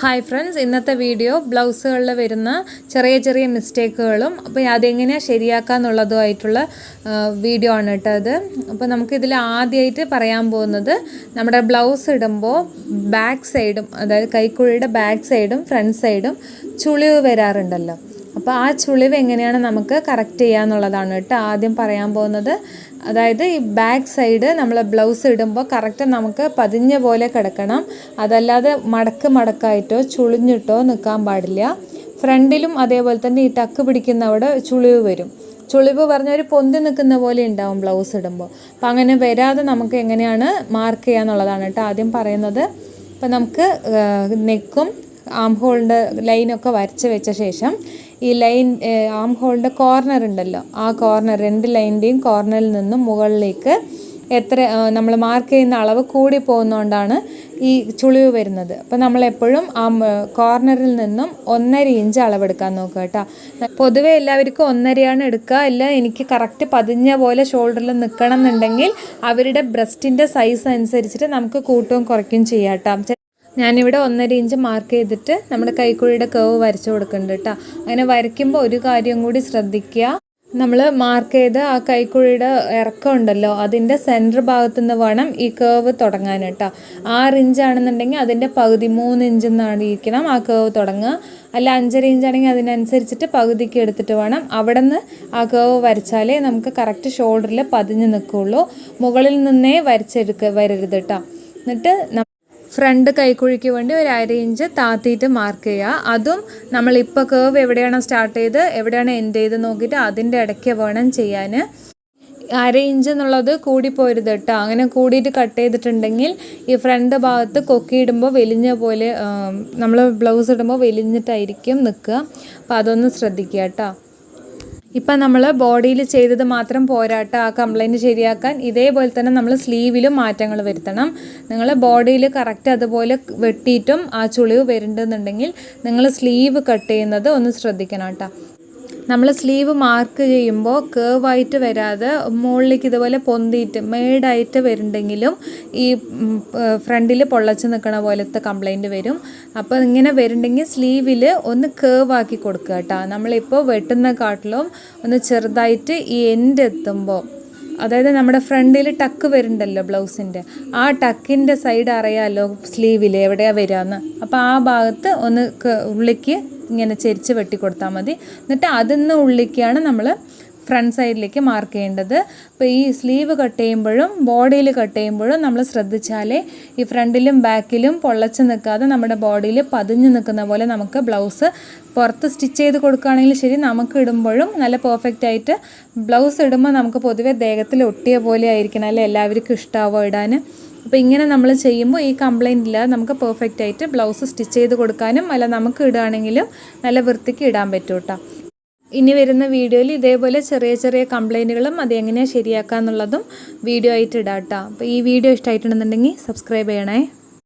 Hi friends ഇന്നത്തെ video ബ്ലൗസുകളിൽ വരുന്ന ചെറിയ ചെറിയ മിസ്റ്റേക്കുകളും അപ്പോൾ അതെങ്ങനെയാണ് ശരിയാക്കാന്നുള്ളതുമായിട്ടുള്ള ആയിട്ടുള്ള വീഡിയോ ആണ് കേട്ടോ അത് അപ്പോൾ നമുക്കിതിൽ ആദ്യമായിട്ട് പറയാൻ പോകുന്നത് നമ്മുടെ ബ്ലൗസ് ഇടുമ്പോൾ ബാക്ക് സൈഡും അതായത് കൈക്കുഴിയുടെ ബാക്ക് സൈഡും ഫ്രണ്ട് സൈഡും ചുളിവ് വരാറുണ്ടല്ലോ. അപ്പോൾ ആ ചുളിവ് എങ്ങനെയാണ് നമുക്ക് കറക്റ്റ് ചെയ്യാന്നുള്ളതാണ് കേട്ടോ ആദ്യം പറയാൻ പോകുന്നത്. അതായത് ഈ ബാക്ക് സൈഡ് നമ്മൾ ബ്ലൗസ് ഇടുമ്പോൾ കറക്റ്റ് നമുക്ക് പതിഞ്ഞ പോലെ കിടക്കണം. അതല്ലാതെ മടക്ക് മടക്കായിട്ടോ ചുളിഞ്ഞിട്ടോ നിൽക്കാൻ പാടില്ല. ഫ്രണ്ടിലും അതേപോലെ തന്നെ ഈ ടക്ക് പിടിക്കുന്ന അവിടെ ചുളിവ് വരും. ചുളിവ് പറഞ്ഞ ഒരു പൊന്തി നിൽക്കുന്ന പോലെ ഉണ്ടാവും ബ്ലൗസ് ഇടുമ്പോൾ അപ്പം അങ്ങനെ വരാതെ നമുക്ക് എങ്ങനെയാണ് മാർക്ക് ചെയ്യാന്നുള്ളതാണ് കേട്ടോ ആദ്യം പറയുന്നത്. ഇപ്പം നമുക്ക് നെക്കും ആം ഹോളിന്റെ ലൈനൊക്കെ വരച്ച് വെച്ച ശേഷം ഈ ലൈൻ ആം ഹോളിന്റെ കോർണർ ഉണ്ടല്ലോ. ആ കോർണർ രണ്ട് ലൈന്റെയും കോർണറിൽ നിന്നും മുകളിലേക്ക് എത്ര നമ്മൾ മാർക്ക് ചെയ്യുന്ന അളവ് കൂടി പോകുന്നതുകൊണ്ടാണ് ഈ ചുളിവ് വരുന്നത്. അപ്പോൾ നമ്മൾ എപ്പോഴും ആ കോർണറിൽ നിന്നും ഒന്നര ഇഞ്ച് അളവെടുക്കാൻ നോക്കുക കേട്ടോ. പൊതുവേ എല്ലാവർക്കും ഒന്നരയാണ് എടുക്കുക. അല്ല എനിക്ക് കറക്റ്റ് പതിഞ്ഞ പോലെ ഷോൾഡറിൽ നിൽക്കണം എന്നുണ്ടെങ്കിൽ അവരുടെ ബ്രസ്റ്റിന്റെ സൈസ് അനുസരിച്ചിട്ട് നമുക്ക് കൂട്ടുകയും കുറയ്ക്കുകയും ചെയ്യാം കേട്ടോ. ഞാനിവിടെ ഒന്നര ഇഞ്ച് മാർക്ക് ചെയ്തിട്ട് നമ്മുടെ കൈക്കുഴിയുടെ കേവ് വരച്ചു കൊടുക്കുന്നുണ്ട് കേട്ടോ അങ്ങനെ വരയ്ക്കുമ്പോൾ ഒരു കാര്യം കൂടി ശ്രദ്ധിക്കുക. നമ്മൾ മാർക്ക് ചെയ്ത് ആ കൈക്കുഴിയുടെ ഇറക്കം ഉണ്ടല്ലോ അതിന്റെ സെന്റർ ഭാഗത്തു നിന്ന് വേണം ഈ കേവ് തുടങ്ങാൻ കേട്ടോ ആറ് ഇഞ്ച് ആണെന്നുണ്ടെങ്കിൽ അതിന്റെ പകുതി മൂന്ന് ഇഞ്ച് എന്നാണ് ഇരിക്കണം ആ കേവ് തുടങ്ങുക. അല്ല അഞ്ചര ഇഞ്ച് ആണെങ്കിൽ അതിനനുസരിച്ചിട്ട് പകുതിക്ക് എടുത്തിട്ട് വേണം. അവിടെ നിന്ന് ആ കേവ് വരച്ചാലേ നമുക്ക് കറക്റ്റ് ഷോൾഡറിൽ പതിഞ്ഞ് നിൽക്കുകയുള്ളൂ മുകളിൽ നിന്നേ വരച്ചെടുക്കുക വരരുത് കേട്ടോ എന്നിട്ട് ഫ്രണ്ട് കൈക്കുഴിക്ക് വേണ്ടി ഒരു അര ഇഞ്ച് താത്തിയിട്ട് മാർക്ക് ചെയ്യുക. അതും നമ്മളിപ്പോൾ കേവ് എവിടെയാണോ സ്റ്റാർട്ട് ചെയ്ത് എവിടെയാണ് എൻഡ് ചെയ്ത് നോക്കിയിട്ട് അതിന്റെ ഇടയ്ക്ക് വേണം ചെയ്യാൻ. അര ഇഞ്ച് എന്നുള്ളത് കൂടിപ്പോരുത് കേട്ടോ. അങ്ങനെ കൂടിയിട്ട് കട്ട് ചെയ്തിട്ടുണ്ടെങ്കിൽ ഈ ഫ്രണ്ട് ഭാഗത്ത് കൊക്കിയിടുമ്പോൾ വെലിഞ്ഞ പോലെ നമ്മൾ ബ്ലൗസ് ഇടുമ്പോൾ വെലിഞ്ഞിട്ടായിരിക്കും നിൽക്കുക. അപ്പോൾ അതൊന്ന് ശ്രദ്ധിക്കുക കേട്ടോ. ഇപ്പം നമ്മൾ ബോഡിയിൽ ചെയ്തത് മാത്രം പോരാട്ട ആ കംപ്ലൈന്റ് ശരിയാക്കാൻ ഇതേപോലെ തന്നെ നമ്മൾ സ്ലീവിലും മാറ്റങ്ങൾ വരുത്തണം. നിങ്ങൾ ബോഡിയിൽ കറക്റ്റ് അതുപോലെ വെട്ടിയിട്ടും ആ ചുളിവ് വരുന്നുണ്ടെന്നുണ്ടെങ്കിൽ നിങ്ങൾ സ്ലീവ് കട്ട് ചെയ്യുന്നത് ഒന്ന് ശ്രദ്ധിക്കണം കേട്ടോ. നമ്മൾ സ്ലീവ് മാർക്ക് ചെയ്യുമ്പോൾ കേവായിട്ട് വരാതെ മുകളിലേക്ക് ഇതുപോലെ പൊന്തിയിട്ട് മേടായിട്ട് വരുന്നുണ്ടെങ്കിലും ഈ ഫ്രണ്ടിൽ പൊള്ളച്ച് നിൽക്കണ പോലത്തെ കംപ്ലൈന്റ് വരും. അപ്പോൾ ഇങ്ങനെ വരുന്നുണ്ടെങ്കിൽ സ്ലീവിൽ ഒന്ന് കേവാക്കി കൊടുക്കുക കേട്ടോ. നമ്മളിപ്പോൾ വെട്ടുന്ന കാട്ടിലും ഒന്ന് ചെറുതായിട്ട് ഈ എൻഡ് എത്തുമ്പോൾ അതായത് നമ്മുടെ ഫ്രണ്ടിൽ ടക്ക് വരുന്നുണ്ടല്ലോ ബ്ലൗസിന്റെ ആ ടക്കിന്റെ സൈഡ് അറിയാമല്ലോ സ്ലീവിൽ എവിടെയാണ് വരികയെന്ന് അപ്പോൾ ആ ഭാഗത്ത് ഒന്ന് ഉള്ളിക്ക് ഇങ്ങനെ ചെരിച്ച് വെട്ടി കൊടുത്താൽ മതി. എന്നിട്ട് അതിൽ നിന്ന് ഉള്ളിക്കാണ് നമ്മൾ ഫ്രണ്ട് സൈഡിലേക്ക് മാർക്ക് ചെയ്യേണ്ടത്. അപ്പോൾ ഈ സ്ലീവ് കട്ട് ചെയ്യുമ്പോഴും ബോഡിയിൽ കട്ട് ചെയ്യുമ്പോഴും നമ്മൾ ശ്രദ്ധിച്ചാലേ ഈ ഫ്രണ്ടിലും ബാക്കിലും പൊള്ളച്ച് നിൽക്കാതെ നമ്മുടെ ബോഡിയിൽ പതിഞ്ഞ് നിൽക്കുന്ന പോലെ നമുക്ക് ബ്ലൗസ് പുറത്ത് സ്റ്റിച്ച് ചെയ്ത് കൊടുക്കുകയാണെങ്കിൽ ശരി നമുക്ക് ഇടുമ്പോഴും നല്ല പെർഫെക്റ്റ് ആയിട്ട് ബ്ലൗസ് ഇടുമ്പോൾ നമുക്ക് പൊതുവേ ദേഹത്തിൽ ഒട്ടിയ പോലെ ആയിരിക്കണം. അല്ലേ? എല്ലാവർക്കും ഇഷ്ടമാവോ ഇടാൻ അപ്പോൾ ഇങ്ങനെ നമ്മൾ ചെയ്യുമ്പോൾ ഈ കംപ്ലൈന്റ് ഇല്ലാതെ നമുക്ക് പെർഫെക്റ്റ് ആയിട്ട് ബ്ലൗസ് സ്റ്റിച്ച് ചെയ്ത് കൊടുക്കാനും അല്ല നമുക്ക് ഇടുകയാണെങ്കിലും നല്ല വൃത്തിക്ക് ഇടാൻ പറ്റും കേട്ടോ ഇനി വരുന്ന വീഡിയോയിൽ ഇതേപോലെ ചെറിയ ചെറിയ കംപ്ലൈന്റുകളും അത് എങ്ങനെയാണ് ശരിയാക്കുക എന്നുള്ളതും വീഡിയോ ആയിട്ട് ഇടാം കേട്ടോ അപ്പോൾ ഈ വീഡിയോ ഇഷ്ടമായിട്ടുണ്ടെന്നുണ്ടെങ്കിൽ സബ്സ്ക്രൈബ് ചെയ്യണേ.